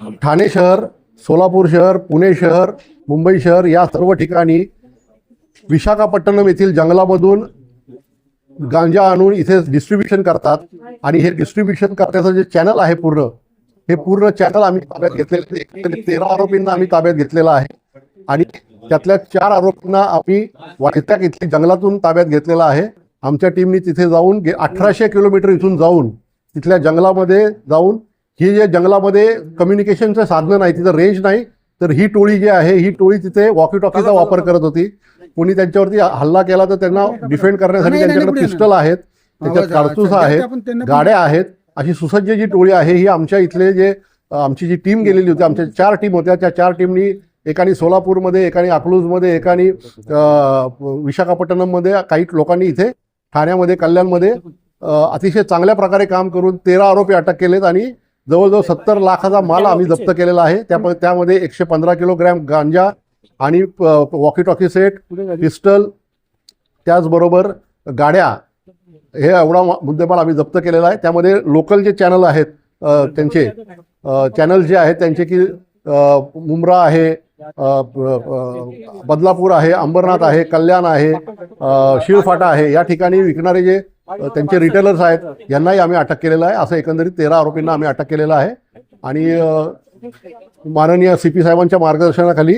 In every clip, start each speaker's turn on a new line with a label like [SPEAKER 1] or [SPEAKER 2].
[SPEAKER 1] ठाणे शहर सोलापूर शहर पुणे शहर मुंबई शहर या सर्व ठिकाणी विशाखापट्टणम येथील जंगलामधून गांजा आणून इथे डिस्ट्रीब्युशन करतात. आणि हे डिस्ट्रीब्युशन करण्याचं जे चॅनल आहे पूर्ण हे पूर्ण चॅनल आम्ही ताब्यात घेतलेलं तेरा आरोपींना आम्ही ताब्यात घेतलेला आहे. आणि त्यातल्या चार आरोपींना आम्ही वाटेत्याक इथली जंगलातून ताब्यात घेतलेला आहे. आमच्या टीमनी तिथे जाऊन गे अठराशे किलोमीटर इथून जाऊन तिथल्या जंगलामध्ये जाऊन ही जे जंगलामध्ये कम्युनिकेशनचं साधनं नाही तिथं रेंज नाही. तर ही टोळी जी आहे ही टोळी तिथे वॉकी टॉकीचा वापर करत होती. कोणी त्यांच्यावरती हल्ला केला तर त्यांना डिफेंड करण्यासाठी त्यांच्याकडे पिस्टल आहेत त्याच्यात कारतूस आहेत गाड्या आहेत. अशी सुसज्ज जी टोळी आहे ही आमच्या इथले जे आमची जी टीम गेलेली होती आमच्या चार टीम होत्या. त्या चार टीमनी एकाने सोलापूरमध्ये एकाने अकलूजमध्ये एकाने विशाखापट्टणममध्ये काही लोकांनी इथे ठाण्यामध्ये कल्याणमध्ये अतिशय चांगल्या प्रकारे काम करून तेरा आरोपी अटक केलेत आणि जवळजवळ सत्तर लाखाचा माल आम्ही जप्त केलेला आहे. त्या त्यामध्ये एकशे पंधरा किलोग्रॅम गांजा आणि वॉकी टॉकी सेट पिस्टल त्याचबरोबर गाड्या हे एवढा मुद्देमाल आम्ही जप्त केलेला आहे. त्यामध्ये लोकल जे चॅनल आहेत त्यांचे चॅनल जे आहेत त्यांचे की मुंब्रा आहे बदलापूर आहे अंबरनाथ आहे कल्याण आहे शिळफाटा आहे. या ठिकाणी विकणारे जे त्यांचे रिटेलर्स आहेत. यांनाही आम्ही अटक केलेलं आहे. असं एकंदरीत तेरा आरोपींना आम्ही अटक केलेलं आहे. आणि माननीय सी पी साहेबांच्या मार्गदर्शनाखाली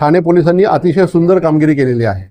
[SPEAKER 1] ठाणे पोलिसांनी अतिशय सुंदर कामगिरी केलेली आहे.